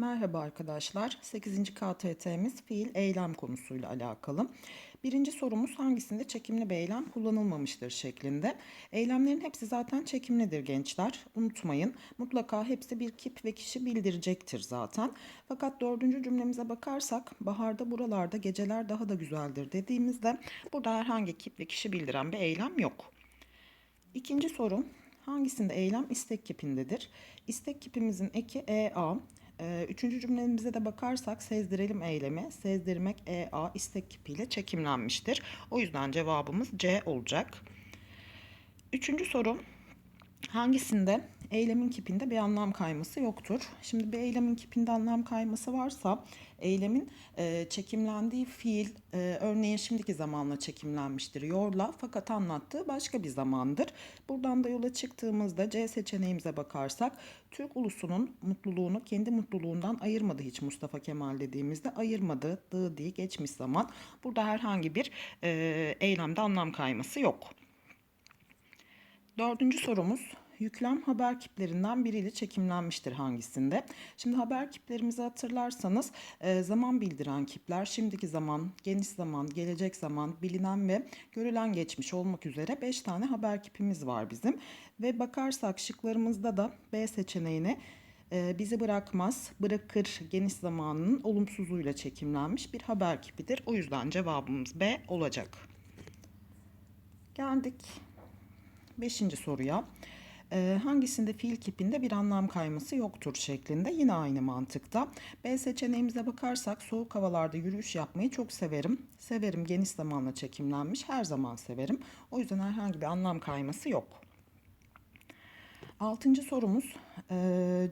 Merhaba arkadaşlar. 8. KTT'miz fiil eylem konusuyla alakalı. Birinci sorumuz hangisinde çekimli bir eylem kullanılmamıştır şeklinde. Eylemlerin hepsi zaten çekimlidir gençler. Unutmayın. Mutlaka hepsi bir kip ve kişi bildirecektir zaten. Fakat dördüncü cümlemize bakarsak baharda buralarda geceler daha da güzeldir dediğimizde burada herhangi kip ve kişi bildiren bir eylem yok. İkinci soru hangisinde eylem istek kipindedir? İstek kipimizin eki EA. Ee, Üçüncü cümlemize de bakarsak sezdirelim eylemi. Sezdirmek EA istek kipiyle çekimlenmiştir. O yüzden cevabımız C olacak. Üçüncü soru hangisinde eylemin kipinde bir anlam kayması yoktur? Şimdi bir eylemin kipinde anlam kayması varsa eylemin e, çekimlendiği fiil e, örneğin şimdiki zamanla çekimlenmiştir yorla fakat anlattığı başka bir zamandır. Buradan da yola çıktığımızda C seçeneğimize bakarsak Türk ulusunun mutluluğunu kendi mutluluğundan ayırmadı hiç Mustafa Kemal dediğimizde ayırmadı dı diye geçmiş zaman. Burada herhangi bir e, eylemde anlam kayması yok. Dördüncü sorumuz yüklem haber kiplerinden biriyle çekimlenmiştir hangisinde? Şimdi haber kiplerimizi hatırlarsanız e, zaman bildiren kipler şimdiki zaman, geniş zaman, gelecek zaman, bilinen ve görülen geçmiş olmak üzere 5 tane haber kipimiz var bizim. Ve bakarsak şıklarımızda da B seçeneğine bizi bırakmaz, bırakır geniş zamanının olumsuzluğuyla çekimlenmiş bir haber kipidir. O yüzden cevabımız B olacak. Geldik Beşinci soruya. Ee, hangisinde fiil kipinde bir anlam kayması yoktur şeklinde yine aynı mantıkta. B seçeneğimize bakarsak soğuk havalarda yürüyüş yapmayı çok severim. Severim geniş zamanla çekimlenmiş her zaman severim. O yüzden herhangi bir anlam kayması yok. Altıncı sorumuz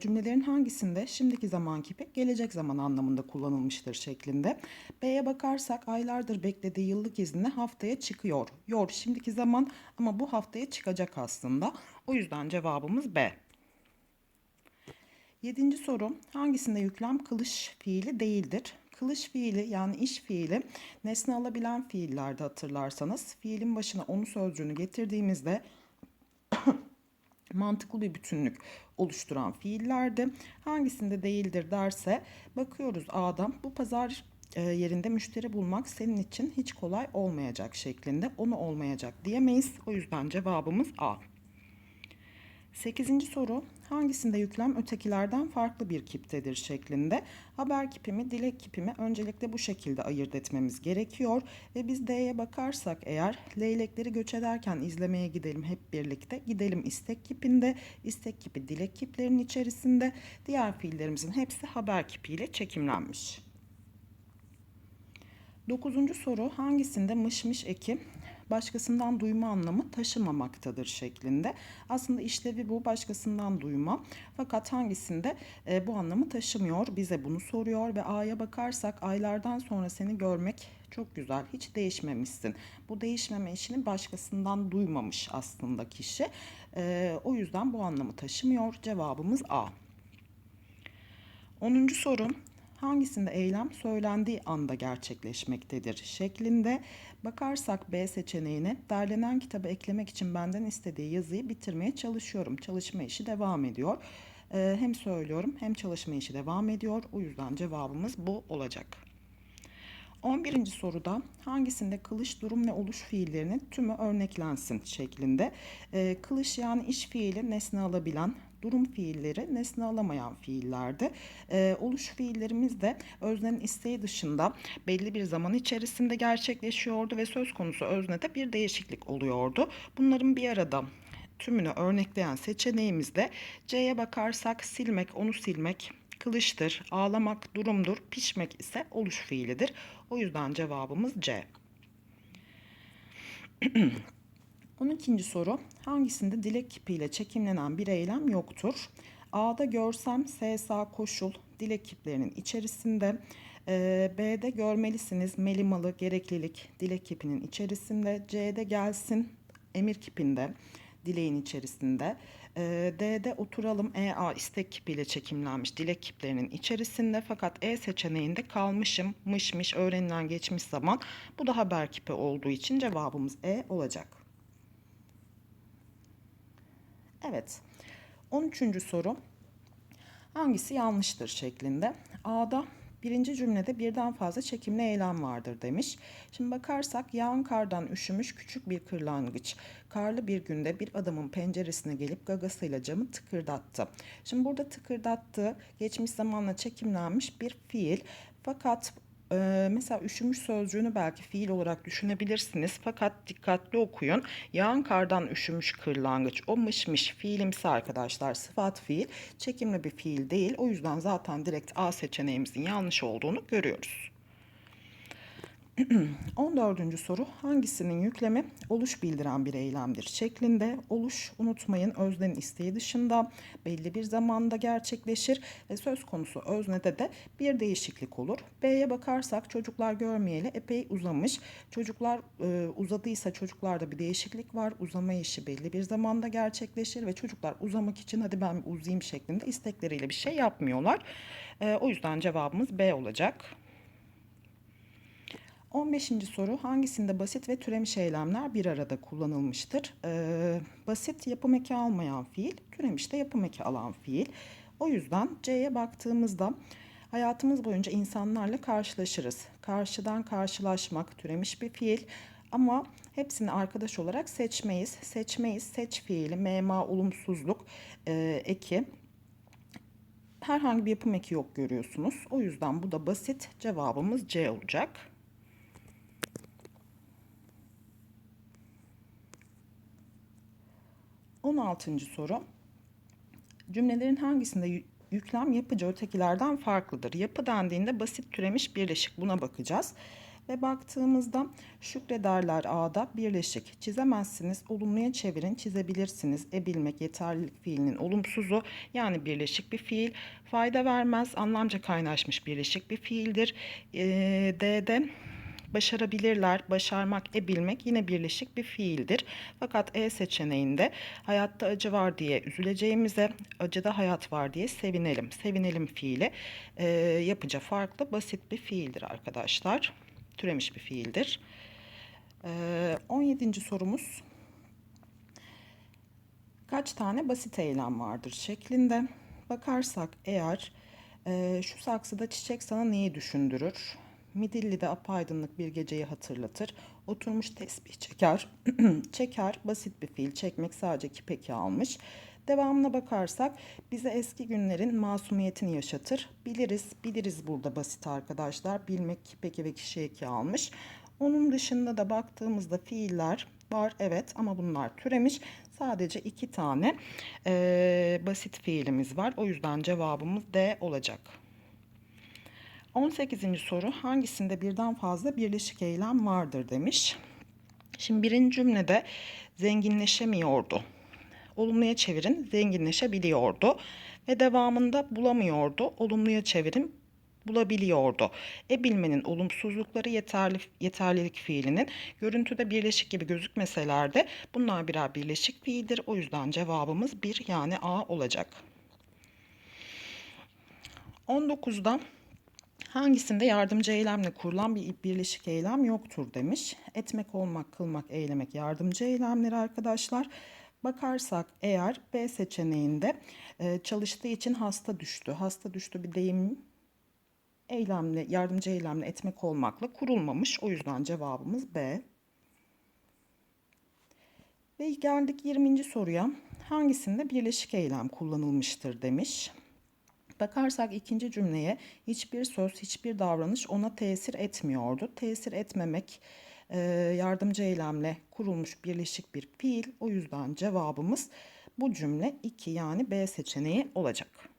cümlelerin hangisinde şimdiki zaman kipi gelecek zaman anlamında kullanılmıştır şeklinde. B'ye bakarsak aylardır beklediği yıllık izni haftaya çıkıyor. Yor şimdiki zaman ama bu haftaya çıkacak aslında. O yüzden cevabımız B. Yedinci soru hangisinde yüklem kılış fiili değildir? Kılış fiili yani iş fiili nesne alabilen fiillerde hatırlarsanız fiilin başına onu sözcüğünü getirdiğimizde mantıklı bir bütünlük oluşturan fiillerde hangisinde değildir derse bakıyoruz A'da bu pazar e, yerinde müşteri bulmak senin için hiç kolay olmayacak şeklinde onu olmayacak diyemeyiz. O yüzden cevabımız A. Sekizinci soru hangisinde yüklem ötekilerden farklı bir kiptedir şeklinde. Haber kipimi, dilek kipimi öncelikle bu şekilde ayırt etmemiz gerekiyor. Ve biz D'ye bakarsak eğer leylekleri göç ederken izlemeye gidelim hep birlikte. Gidelim istek kipinde, istek kipi dilek kiplerinin içerisinde. Diğer fiillerimizin hepsi haber kipiyle çekimlenmiş. Dokuzuncu soru hangisinde mış mış eki başkasından duyma anlamı taşımamaktadır şeklinde. Aslında işlevi bu başkasından duyma. Fakat hangisinde e, bu anlamı taşımıyor? Bize bunu soruyor ve A'ya bakarsak aylardan sonra seni görmek çok güzel. Hiç değişmemişsin. Bu değişmeme işini başkasından duymamış aslında kişi. E, o yüzden bu anlamı taşımıyor. Cevabımız A. 10. soru hangisinde eylem söylendiği anda gerçekleşmektedir şeklinde bakarsak B seçeneğine derlenen kitabı eklemek için benden istediği yazıyı bitirmeye çalışıyorum. Çalışma işi devam ediyor. Ee, hem söylüyorum hem çalışma işi devam ediyor. O yüzden cevabımız bu olacak. 11. soruda hangisinde kılış, durum ve oluş fiillerinin tümü örneklensin şeklinde. Ee, kılış yani iş fiili nesne alabilen, durum fiilleri nesne alamayan fiillerdi. Ee, oluş fiillerimiz de öznenin isteği dışında belli bir zaman içerisinde gerçekleşiyordu ve söz konusu öznede bir değişiklik oluyordu. Bunların bir arada tümünü örnekleyen seçeneğimizde C'ye bakarsak silmek, onu silmek, kılıştır, ağlamak durumdur, pişmek ise oluş fiilidir. O yüzden cevabımız C. 12. soru hangisinde dilek kipiyle çekimlenen bir eylem yoktur? A'da görsem SSA koşul dilek kiplerinin içerisinde. Ee, B'de görmelisiniz melimalı gereklilik dilek kipinin içerisinde. C'de gelsin emir kipinde dileğin içerisinde. Ee, D'de oturalım EA istek kipiyle çekimlenmiş dilek kiplerinin içerisinde fakat E seçeneğinde kalmışım mışmış öğrenilen geçmiş zaman bu da haber kipi olduğu için cevabımız E olacak. Evet 13. soru Hangisi yanlıştır şeklinde. A'da birinci cümlede birden fazla çekimli eylem vardır demiş. Şimdi bakarsak yağan kardan üşümüş küçük bir kırlangıç. Karlı bir günde bir adamın penceresine gelip gagasıyla camı tıkırdattı. Şimdi burada tıkırdattı geçmiş zamanla çekimlenmiş bir fiil. Fakat ee, mesela üşümüş sözcüğünü belki fiil olarak düşünebilirsiniz. Fakat dikkatli okuyun. Yağan kardan üşümüş kırlangıç. O mışmış fiilimsi arkadaşlar. Sıfat fiil. Çekimli bir fiil değil. O yüzden zaten direkt A seçeneğimizin yanlış olduğunu görüyoruz. 14. soru hangisinin yüklemi oluş bildiren bir eylemdir şeklinde oluş unutmayın öznenin isteği dışında belli bir zamanda gerçekleşir ve söz konusu öznede de bir değişiklik olur. B'ye bakarsak çocuklar görmeyeli epey uzamış. Çocuklar e, uzadıysa çocuklarda bir değişiklik var. Uzama işi belli bir zamanda gerçekleşir ve çocuklar uzamak için hadi ben uzayayım şeklinde istekleriyle bir şey yapmıyorlar. E, o yüzden cevabımız B olacak. 15. soru hangisinde basit ve türemiş eylemler bir arada kullanılmıştır? Ee, basit yapım eki almayan fiil, türemiş de yapım eki alan fiil. O yüzden C'ye baktığımızda hayatımız boyunca insanlarla karşılaşırız. Karşıdan karşılaşmak türemiş bir fiil ama hepsini arkadaş olarak seçmeyiz. Seçmeyiz, seç fiili, mema, olumsuzluk e, eki herhangi bir yapım eki yok görüyorsunuz. O yüzden bu da basit. Cevabımız C olacak. 16. soru. Cümlelerin hangisinde yüklem yapıcı ötekilerden farklıdır? Yapı dendiğinde basit türemiş birleşik buna bakacağız. Ve baktığımızda şükrederler A'da birleşik. Çizemezsiniz, olumluya çevirin, çizebilirsiniz. Ebilmek yeterlilik fiilinin olumsuzu yani birleşik bir fiil. Fayda vermez, anlamca kaynaşmış birleşik bir fiildir. Ee, D'de başarabilirler, başarmak, ebilmek yine birleşik bir fiildir. Fakat E seçeneğinde hayatta acı var diye üzüleceğimize, acıda hayat var diye sevinelim. Sevinelim fiili e, yapıca farklı basit bir fiildir arkadaşlar. Türemiş bir fiildir. E, 17. sorumuz kaç tane basit eylem vardır şeklinde. Bakarsak eğer e, şu saksıda çiçek sana neyi düşündürür? Midilli'de apaydınlık bir geceyi hatırlatır. Oturmuş tesbih çeker. çeker basit bir fiil. Çekmek sadece kipeki almış. Devamına bakarsak bize eski günlerin masumiyetini yaşatır. Biliriz, biliriz burada basit arkadaşlar. Bilmek kipeki ve kişi eki almış. Onun dışında da baktığımızda fiiller var evet ama bunlar türemiş. Sadece iki tane e, basit fiilimiz var. O yüzden cevabımız D olacak. 18. soru hangisinde birden fazla birleşik eylem vardır demiş. Şimdi birinci cümlede zenginleşemiyordu. Olumluya çevirin zenginleşebiliyordu. Ve devamında bulamıyordu. Olumluya çevirin bulabiliyordu. E bilmenin olumsuzlukları yeterli, yeterlilik fiilinin görüntüde birleşik gibi gözükmeseler de bunlar birer birleşik fiildir. O yüzden cevabımız 1 yani A olacak. 19'da Hangisinde yardımcı eylemle kurulan bir birleşik eylem yoktur demiş. Etmek, olmak, kılmak, eylemek yardımcı eylemleri arkadaşlar. Bakarsak eğer B seçeneğinde e, çalıştığı için hasta düştü. Hasta düştü bir deyim eylemle, yardımcı eylemle etmek olmakla kurulmamış. O yüzden cevabımız B. Ve geldik 20. soruya. Hangisinde birleşik eylem kullanılmıştır demiş. Bakarsak ikinci cümleye hiçbir söz, hiçbir davranış ona tesir etmiyordu. Tesir etmemek e, yardımcı eylemle kurulmuş birleşik bir fiil. O yüzden cevabımız bu cümle 2 yani B seçeneği olacak.